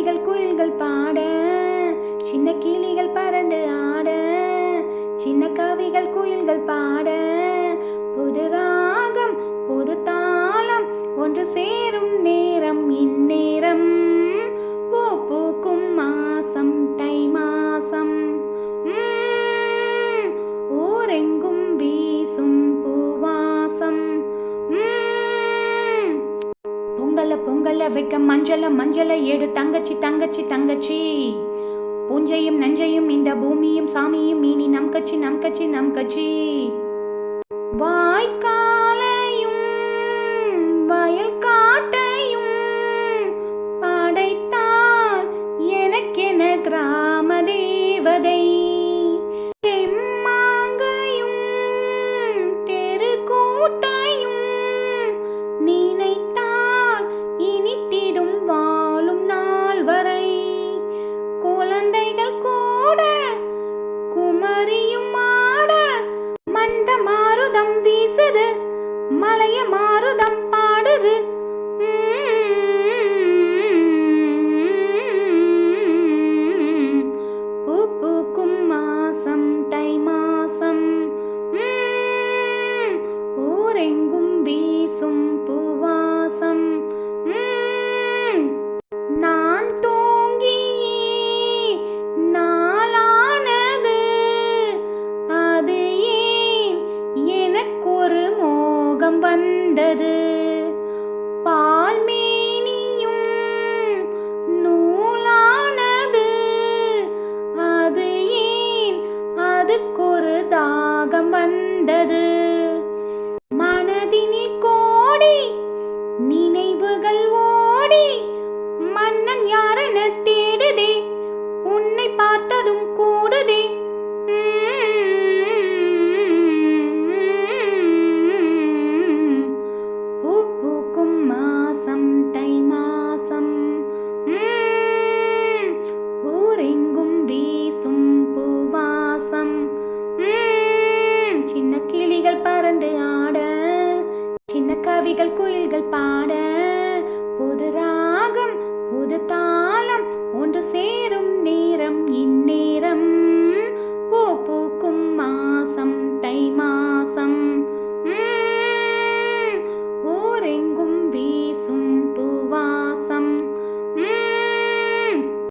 சின்ன குயில்கள் பாட சின்ன கிளிகள் பறந்து ஆட சின்ன கவிகள் குயில்கள் பாட. பொங்கல வைக்க மஞ்சள மஞ்சள ஏடு. தங்கச்சி தங்கச்சி தங்கச்சி. பூஞ்சையும் நஞ்சையும் இந்த பூமியும் சாமியும் இனி நம் கட்சி நம் கட்சி நம் கட்சி. வாய்க்காலையும் வயல் காட்டையும் படைத்தார் எனக்கென கிராம தேவதை. மலைய மாறுதம் பாடுது உம். பூ பூக்கும் மாசம் தை மாசம் ஊரெங்கும் வீசும் கண்டது. பால்மேனியும் நூலானது. அது ஏன் அதுக்கொரு தாகம் வந்தது? மனதினில்